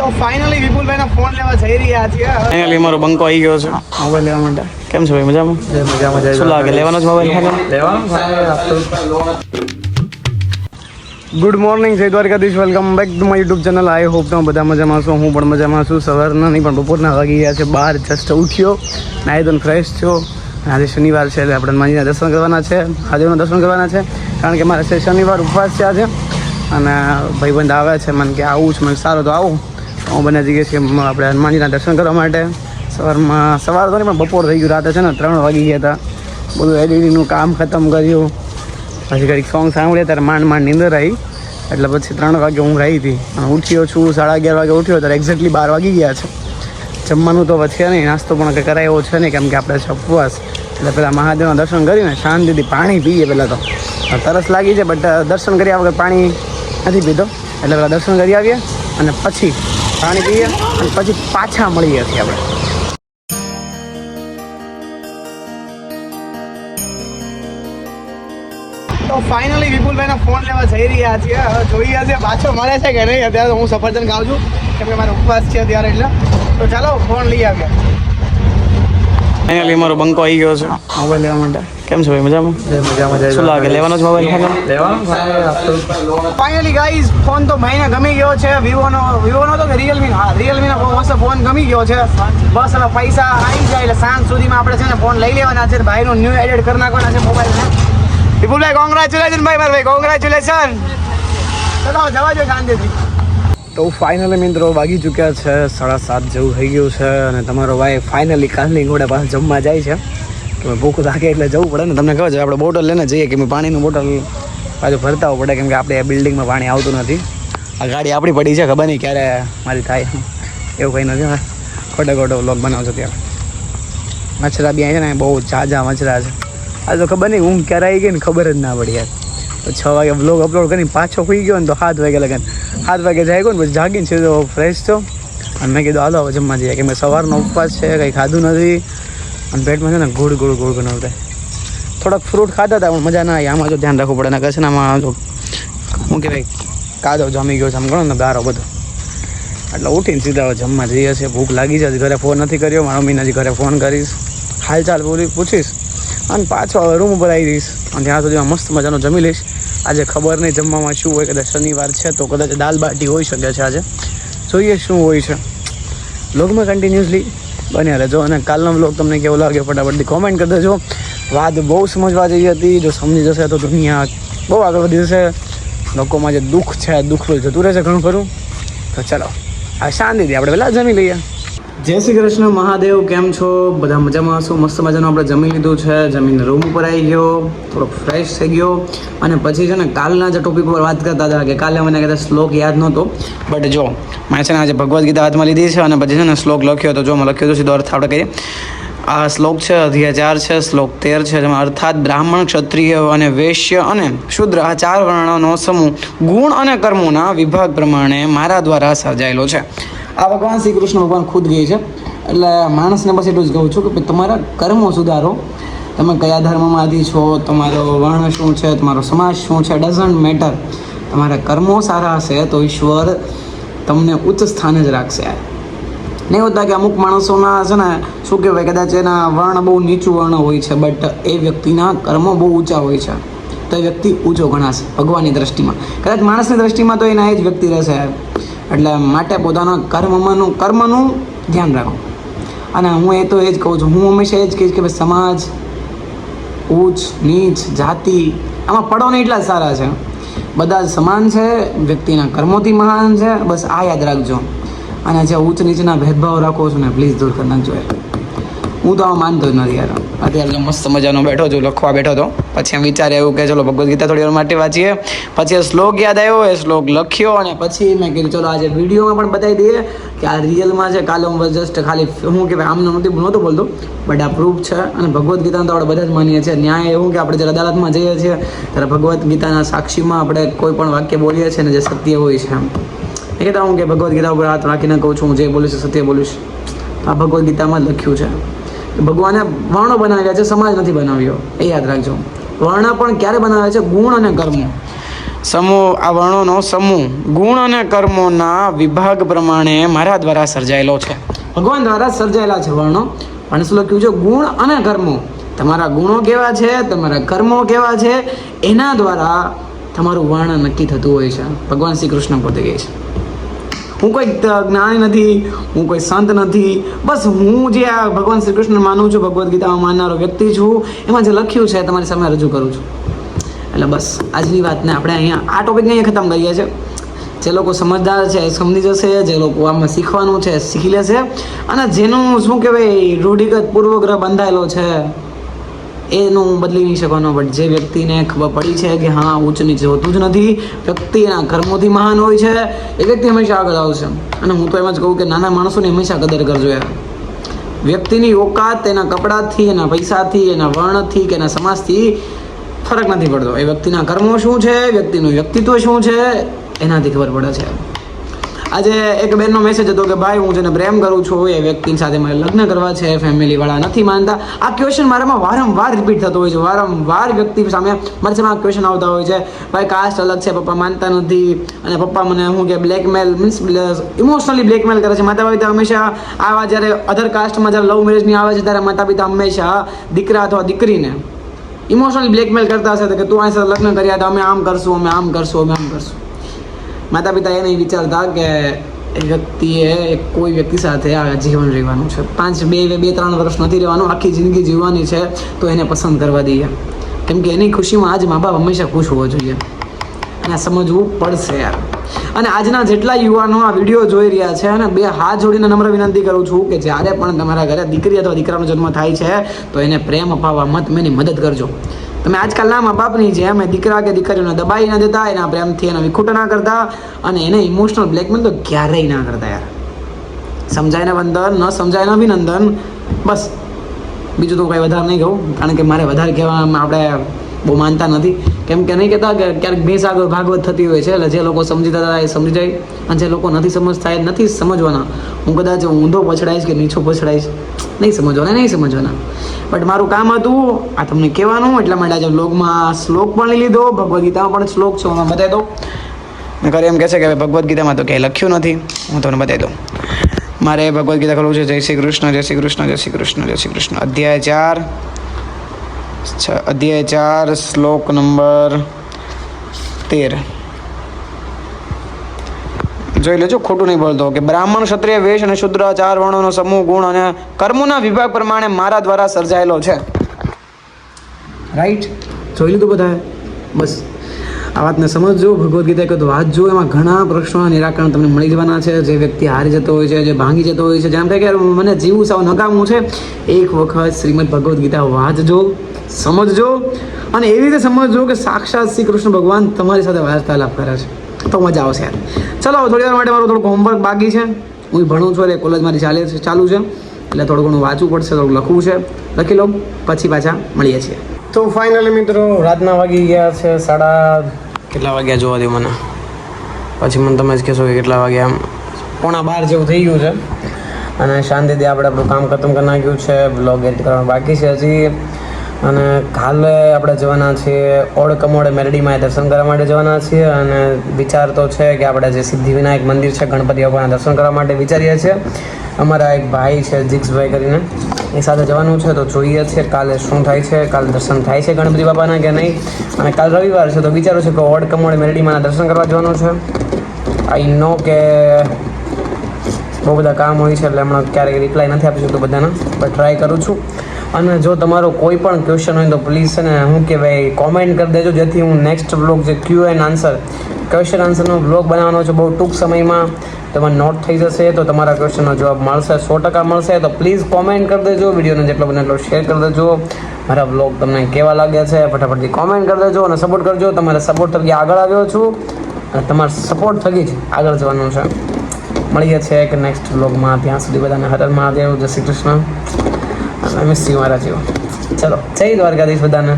તો finally વિપુલભાઈનો phone લેવા જઈ રહ્યા છીએ. ફાઇનલી મારો બંકો આવી ગયો છે. મોબાઈલ લેવા માટે. કેમ છો ભાઈ મજામાં? મજામાં શું લાગે લેવાનો જ મોબાઈલ લેવાનો? ગુડ મોર્નિંગ જય Dwarkadhish. Welcome back to my YouTube channel I hope તમે બધા મજામાં છો હું પણ મજામાં છું. સવારના નહીં પણ બપોરના વાગી ગયા છે. બહાર જસ્ટ ઉઠ્યો. નાહી ધોઈને ફ્રેશ થયો. આજે શનિવાર છે એટલે આપણે માજીના દર્શન કરવાના છે. મહાદેવના દર્શન કરવાના છે. કારણ કે મારે છે શનિવાર ઉપવાસ છે આજે. અને ભાઈબંધ આવે છે મને કે આવું છે મને સારું તો આવું. હું બંને જઈએ છીએ આપણે હનુમાનજીના દર્શન કરવા માટે. સવારમાં, સવાર તો નહીં, પણ બપોર થઈ ગયું, રાતે છે ને ત્રણ વાગી ગયા હતા. બધું એડિટિંગનું કામ ખતમ કર્યું. પછી ઘડીક સોંગ સાંભળ્યા, ત્યારે માંડ માંડ નીંદર આવી. એટલે પછી ત્રણ વાગે ઊંઘ આવી હતી. અને ઉઠ્યો છું, સાડા અગિયાર વાગે ઉઠ્યો, ત્યારે એક્ઝેક્ટલી બાર વાગી ગયા છે. જમવાનું તો પછી નહીં, નાસ્તો પણ કંઈ કરાય એવો છે નહીં, કેમ કે આપણે છે ઉપવાસ. એટલે પહેલાં મહાદેવના દર્શન કરીને શાંતિથી પાણી પીએ પહેલાં તો. તરસ લાગી છે બટ દર્શન કર્યા વગર પાણી નથી પીધો. એટલે પહેલાં દર્શન કરી આવીએ, અને પછી પાણી પીએ અને પછી પાછા મળીએ છીએ આપણે. તો ફાઇનલી વિપુલભાઈનો ફોન લેવા જઈ રહ્યા છીએ. જોઈએ છે પાછો મળે છે કે નહીં. અત્યારે હું સફરજન ખાઉં છું. કેમ કે મારો ઉપવાસ છે અત્યારે એટલે. તો ચાલો ફોન લઈ આવીએ. ફાઇનલી મારો બંકો આવી ગયો છે. મોબાઈલ લેવા માટે. કેમ છો ભાઈ? મજામાં? શું લાગે? લેવાનો જ mobile final finally guys phone તો ભાઈને ગમી ગયો છે. વિવોનો વિવોનો તો કે રિયલમી હા રિયલમીનો મસ્ત ફોન ગમી ગયો છે. બસ હવે પૈસા આવી જાય એટલે સાંજ સુધીમાં આપણે છે ને ફોન લઈ લેવાના છે. ભાઈનું ન્યૂ એડિટ કરી નાખવાના છે મોબાઈલને વિપુલભાઈ કોંગ્રેચ્યુલેશન ભાઈ મારા ભાઈ કોંગ્રેચ્યુલેશન ચલો જવા જો શાંતિથી તો ફાઇનલી મિત્રો વાગી ચૂક્યા છે, સાડા સાત જેવું થઈ ગયું છે અને તમારો ભાઈ ફાઇનલી કાલની ઘોડે પાસે જમવા જાય છે. કે ભૂખ લાગે એટલે જવું પડે ને. તમને ખબર છે, આપણે બોટલ લઈને જઈએ કે પાણીનું બોટલ પાછું ભરતા પડે કેમ કે આપણે આ બિલ્ડિંગમાં પાણી આવતું નથી. આ ગાડી આપણી પડી છે, ખબર નહીં ક્યારે મારી થાય. એવું કંઈ નથી ખોટો ખોટો વ્લોગ બનાવજો ત્યાં. મચ્છરા બી છે ને, બહુ ઝાઝા મચ્છરા છે. આ તો ખબર નહીં, ઊંઘ ક્યારે આવી ગઈ ને ખબર જ ના પડી યાર. તો છ વાગે બ્લોગ અપલોડ કરીને પાછો ખુઈ ગયો ને તો સાત વાગે લગન. સાત વાગે જાય ગયો ને પછી જાગીને સીધો ફ્રેશ થયો. અને મેં કીધું, હાલો, હવે જમવા જઈએ. કે મેં સવારનો ઉપવાસ છે, કંઈ ખાધું નથી. અને પેટમાં છે ને ગુડ ગુડ ગુડ થાય થોડાક ફ્રૂટ ખાતા હતા, પણ મજા ના આવી. આમાં જો ધ્યાન રાખવું પડે. ને કશે આમાં જો, શું કહેવાય કાદો જામી ગયો છે, આમ ગણો ને ગારો બધો. એટલે ઉઠીને સીધા હવે જમવા જઈએ છીએ. ભૂખ લાગી જશે ઘરે ફોન નથી કર્યો. મારા મમ્મીને હજી ઘરે ફોન કરીશ. હાલચાલ બોલી પૂછીશ. અને પાછો રૂમ ઉપર આવી જઈશ અને ત્યાં સુધી મસ્ત મજાનો જમી લઈશ. આજે ખબર નહીં જમવામાં શું હોય, કદાચ શનિવાર છે તો કદાચ દાલ બાટી હોઈ શકે છે આજે. જોઈએ શું હોય છે. બ્લોગમાં કન્ટિન્યુઅસલી બન્યા રહેજો અને કાલનો બ્લોગ તમને કેવો લાગ્યો ફટાફટથી કોમેન્ટ કરી દેજો. વાત બહુ સમજવા જેવી હતી, જો સમજી જશે તો દુનિયા બહુ આગળ વધી જશે. લોકોમાં જે દુઃખ છે, દુઃખ જતું રહેશે ઘણું ખરું તો ચાલો, આ શાંતિથી આપણે પહેલાં જમી લઈએ. જય શ્રી કૃષ્ણ, મહાદેવ, કેમ છો? બધા મજામાં હશો? મસ્ત મજાનું આપણે જમી લીધું છે. જમીને રૂમ ઉપર આવી ગયો થોડો ફ્રેશ થઈ ગયો. અને પછી છે ને કાલના જે ટોપિક ઉપર વાત કરતા હતા કે કાલે મને કદાચ શ્લોક યાદ નહોતો. બટ જો, મેં છે ને આજે ભગવદ્ ગીતા હાથમાં લીધી છે અને પછી છે ને શ્લોક લખ્યો હતો જો મેં લખ્યો હતો સીધો અર્થ આપણે કહીએ આ શ્લોક છે અધ્યાય ચાર છે, શ્લોક તેર છે, જેમાં અર્થાત બ્રાહ્મણ ક્ષત્રિય અને વૈશ્ય અને શુદ્ર આ ચાર વર્ણનો સમૂહ ગુણ અને કર્મોના વિભાગ પ્રમાણે મારા દ્વારા સર્જાયેલો છે. આ ભગવાન શ્રી કૃષ્ણ ભગવાન ખુદ ગઈ છે. એટલે માણસને બસ એટલું જ કહું છું કે તમારા કર્મો સુધારો. તમે કયા ધર્મમાંથી છો, તમારો વર્ણ શું છે, તમારો સમાજ શું છે ડઝન્ટ મેટર તમારા કર્મો સારા હશે તો ઈશ્વર તમને ઉચ્ચ સ્થાને જ રાખશે. નહીં હોતા કે અમુક માણસોના છે ને, શું કહેવાય, કદાચ એના વર્ણ બહુ નીચું વર્ણ હોય છે બટ એ વ્યક્તિના કર્મો બહુ ઊંચા હોય છે. તો એ વ્યક્તિ ઊંચો ગણાશે ભગવાનની દ્રષ્ટિમાં. કદાચ માણસની દ્રષ્ટિમાં તો એના એ જ વ્યક્તિ રહેશે. એટલે માટે પોતાના કર્મનું કર્મનું ધ્યાન રાખો. અને હું એ તો એ જ કહું છું, હું હંમેશા એ જ કહીશ કે ભાઈ સમાજ, ઊંચ, નીચ, જાતિ, આમાં પડો ને એટલા સારા છે. બધા સમાન છે, વ્યક્તિના કર્મોથી મહાન છે, બસ આ યાદ રાખજો. અને જે ઊંચ નીચના ભેદભાવ રાખો છો ને પ્લીઝ દૂર કરી નાખજો હું તો માનતો જ નથી યાર. અત્યારે મસ્ત મજાનો બેઠો છું, લખવા બેઠો હતો પછી એમ વિચારે એવું કે ચલો ભગવદ્ ગીતા થોડી વાર માટે વાંચીએ. પછી એ શ્લોક યાદ આવ્યો, એ શ્લોક લખ્યો અને પછી મેં કીધું, ચલો આજે વિડીયોમાં પણ બતાવી દઈએ કે આ રિયલમાં છે, કાલે હું જસ્ટ ખાલી હું કે ભાઈ આમને નહોતી નહોતું બોલતો બટ આ પ્રૂફ છે અને ભગવદ્ ગીતાને તો આપણે બધા જ માનીએ છીએ. ન્યાય એવું કે આપણે જ્યારે અદાલતમાં જઈએ છીએ, ત્યારે ભગવદ્ ગીતાના સાક્ષીમાં આપણે કોઈ પણ વાક્ય બોલીએ છીએ ને જે સત્ય હોય છે એમ. એ કહેતા હું કે ભગવદ્ ગીતા ઉપર હાથ રાખીને કહું છું, હું જે બોલીશ સત્ય બોલીશ આ ભગવદ્ ગીતામાં લખ્યું છે. ભગવાને વર્ણો બનાવ્યા છે સમાજ નથી બનાવ્યો. એ યાદ રાખજો. વર્ણ પણ ક્યારે બનાવ્યા છે? ગુણ અને કર્મ. સમૂહ આ વર્ણોનો સમૂહ. ગુણ અને કર્મોના વિભાગ પ્રમાણે મારા દ્વારા સર્જાયેલો છે. ભગવાન દ્વારા સર્જાયેલા છે વર્ણો. અને શું લખ્યું છે ગુણ અને કર્મો. તમારા ગુણો કેવા છે? તમારા કર્મો કેવા છે? એના દ્વારા તમારું વર્ણ નક્કી થતું હોય છે. ભગવાન શ્રી કૃષ્ણ પોતે કહે છે. હું કોઈ જ્ઞાની નથી, હું કોઈ સંત નથી. બસ હું જે આ ભગવાન શ્રી કૃષ્ણ માનું છું, ભગવદ્ ગીતામાં માનનારો વ્યક્તિ છું, એમાં જે લખ્યું છે તમારી સામે રજૂ કરું છું. એટલે બસ, આજની વાતને આપણે અહીંયા, આ ટોપિકને અહીંયા ખતમ કરીએ છીએ. જે લોકો સમજદાર છે સમજી જશે, જે લોકો આમાં શીખવાનું છે શીખી લેશે. અને જેનું શું કહેવાય, રૂઢિગત પૂર્વગ્રહ બંધાયેલો છે એનું હું બદલી નહીં શકવાનો બટ જે વ્યક્તિને ખબર પડી છે કે હા ઉચ્ચ નીચે હોતું જ નથી, વ્યક્તિના કર્મોથી મહાન હોય છે, એ વ્યક્તિ હંમેશા આગળ આવશે. અને હું તો એમ જ કહું કે નાના માણસોની હંમેશા કદર કરજો યાર વ્યક્તિની ઓકાત એના કપડાથી, એના પૈસાથી, એના વર્ણથી કે એના સમાજથી ફરક નથી પડતો. એ વ્યક્તિના કર્મો શું છે, વ્યક્તિનું વ્યક્તિત્વ શું છે, એનાથી ખબર પડે છે. આજે એક બેનનો મેસેજ હતો કે, ભાઈ, હું જેને પ્રેમ કરું છું, એ વ્યક્તિ સાથે મારે લગ્ન કરવા છે ફેમિલીવાળા નથી માનતા. આ ક્વેશ્ચન મારામાં વારંવાર રિપીટ થતો હોય છે, વારંવાર વ્યક્તિ સામે મારી સામે આ ક્વેશ્ચન આવતા હોય છે. ભાઈ કાસ્ટ અલગ છે, પપ્પા માનતા નથી. અને પપ્પા મને શું કે બ્લેકમેલ મીન્સ ઇમોશનલી બ્લેકમેલ કરે છે. માતા પિતા હંમેશા આવા જ્યારે અધર કાસ્ટમાં જ્યારે લવ મેરેજની આવે છે, ત્યારે માતા પિતા હંમેશા દીકરા અથવા દીકરીને ઇમોશનલી બ્લેકમેલ કરતા હશે કે, તું આ સાથે લગ્ન કર્યા, તો અમે આમ કરશું, અમે આમ કરશું, અમે આમ કરશું. માતા પિતા એ નહીં વિચારતા કે એ વ્યક્તિએ કોઈ વ્યક્તિ સાથે આ જીવન રહેવાનું છે. પાંચ, બે બે ત્રણ વર્ષ નથી રહેવાનું, આખી જિંદગી જીવવાની છે, તો એને પસંદ કરવા દઈએ. કેમ કે એની ખુશીમાં આજ મા બાપ હંમેશા ખુશ હોવો જોઈએ. અને સમજવું પડશે યાર. અને આજના જેટલા યુવાનો આ વીડિયો જોઈ રહ્યા છે, અને બે હાથ જોડીને નમ્ર વિનંતી કરું છું કે જ્યારે પણ તમારા ઘરે દીકરી અથવા દીકરાનો જન્મ થાય છે, તો એને પ્રેમ અપાવવા મત, એની મદદ કરજો. તમે આજકાલના મા બાપની જેમ અમે દીકરા કે દીકરીઓને દબાઈ ના દેતા, એના પ્રેમથી એને વિખૂટ ના કરતા અને એને ઇમોશનલ બ્લેકમેલ તો ક્યારેય ના કરતા યાર. સમજાય ને વંદન, ન સમજાય ને અભિનંદન, બસ. બીજું તો કંઈ વધારે નહીં કહું, કારણ કે મારે વધારે કહેવામાં આપણે બહુ માનતા નથી. કેમ કે નહીં કહેતા કે ક્યારેક ભેંસ આગળ ભાગવત થતી હોય છે, એટલે જે લોકો સમજીતા હતા એ સમજી જાય. અને જે લોકો નથી સમજતા એ નથી સમજવાના. હું કદાચ ઊંધો પછડાઈશ કે નીચો પછડાઈશ, નહીં સમજવાના નહીં સમજવાના. બટ મારું કામ હતું, આ તમને કહેવાનું, એટલા માટે આજે બ્લોગમાં શ્લોક પણ લઈ લીધો, ભગવદ્ ગીતામાં પણ શ્લોક છે, હું બતાવી દઉં. નકર એમ કહે છે કે ભગવદ્ ગીતામાં તો ક્યાંય લખ્યું નથી, હું તમને બતાવી દઉં. મારે ભગવદ્ ગીતા ખોલવું છે, જય શ્રી કૃષ્ણ, જય શ્રી કૃષ્ણ, જય શ્રી કૃષ્ણ, જય શ્રી કૃષ્ણ. અધ્યાય ચાર. અધ્યાય ચાર, શ્લોક નંબર તેર. જોઈ લેજો, ખોટું નહીં બોલતો. કે બ્રાહ્મણ, ક્ષત્રિય, વેશ અને શુદ્ર, ચાર વર્ણોનો સમૂહ, ગુણ અને કર્મોના વિભાગ પ્રમાણે મારા દ્વારા સર્જાયેલો છે. રાઈટ જોઈ લીધું બધાએ? બસ. આ વાતને સમજજો. ભગવદ્ ગીતા એક તો વાંચજો એમાં ઘણા પ્રશ્નોના નિરાકરણ તમને મળી જવાના છે. જે વ્યક્તિ હારી જતો હોય છે, જે ભાંગી જતો હોય છે. જેમ થાય કે મને જીવું સાવ નકામું છે. એક વખત શ્રીમદ ભગવદ્ ગીતા વાંચજો. સમજજો. અને એવી રીતે સમજજો કે સાક્ષાત શ્રી કૃષ્ણ ભગવાન તમારી સાથે વાર્તાલાપ કરે છે. તો મજા આવશે યાર. ચલો થોડી વાર માટે મારું થોડુંક હોમવર્ક બાકી છે. હું ભણું છું એટલે કોલેજ મારી ચાલે છે ચાલુ છે. એટલે થોડું ઘણું વાંચવું પડશે થોડુંક લખવું છે. લખી લો પછી પાછા મળીએ છીએ. તો ફાઇનલી મિત્રો રાતના વાગી ગયા છે સાડા કેટલા વાગ્યા જોવા દે મને? પછી મને તમે જ કહેશો કે કેટલા વાગ્યા આમ પોણા બાર જેવું થઈ ગયું છે. અને શાંતિથી આપણે આપણું કામ ખતમ કરી નાખ્યું છે. બ્લોગ એડિટ કરવાનું બાકી છે. હજી અને કાલે આપણે જવાના છીએ ઓડ કમોડે મેરડીમાં દર્શન કરવા માટે જવાના છીએ અને વિચાર તો છે કે આપણે જે સિદ્ધિવિનાયક મંદિર છે, ગણપતિ બાપાના દર્શન કરવા માટે વિચારીએ છીએ. અમારા એક ભાઈ છે જીક્ષભાઈ કરીને. એ સાથે જવાનું છે તો જોઈએ છીએ કાલે શું થાય છે, કાલે દર્શન થાય છે ગણપતિ બાપાના કે નહીં? અને કાલ રવિવાર છે તો વિચારું છું કે ઓડ કમોડે મેરડીમાંના દર્શન કરવા જવાનું છે. આઈ નો કે બહુ બધા કામ હોય છે એટલે હમણાં ક્યારેક રિપ્લાય નથી આપી શકતો બધાના, પણ ટ્રાય કરું છું. અને જો તમારો કોઈ પણ ક્વેશ્ચન હોય તો પ્લીઝ છે ને શું કહેવાય કોમેન્ટ કરી દેજો. જેથી હું નેક્સ્ટ બ્લોગ જે ક્યુ એન્ડ આન્સર ક્વેશ્ચન આન્સરનો બ્લોગ બનાવવાનો છે. બહુ ટૂંક સમયમાં તમારે નોટ થઈ જશે તો તમારા ક્વેશ્ચનનો જવાબ મળશે, સો ટકા મળશે. તો પ્લીઝ કોમેન્ટ કરી દેજો. વિડીયોને જેટલો બને એટલો શેર કરી દેજો. મારા બ્લોગ તમને કેવા લાગ્યા છે ફટાફટથી કોમેન્ટ કરી દેજો અને સપોર્ટ કરજો. તમારા સપોર્ટ થકી આગળ આવ્યો છું. અને તમારા સપોર્ટ થકી જ આગળ જવાનું છે. મળીએ છીએ કે નેક્સ્ટ બ્લોગમાં ત્યાં સુધી બધાને હર હર મહાદેવ. જય શ્રી કૃષ્ણ. યુ મારા જેવો ચલો જય દ્વારકાધીશ બધાને.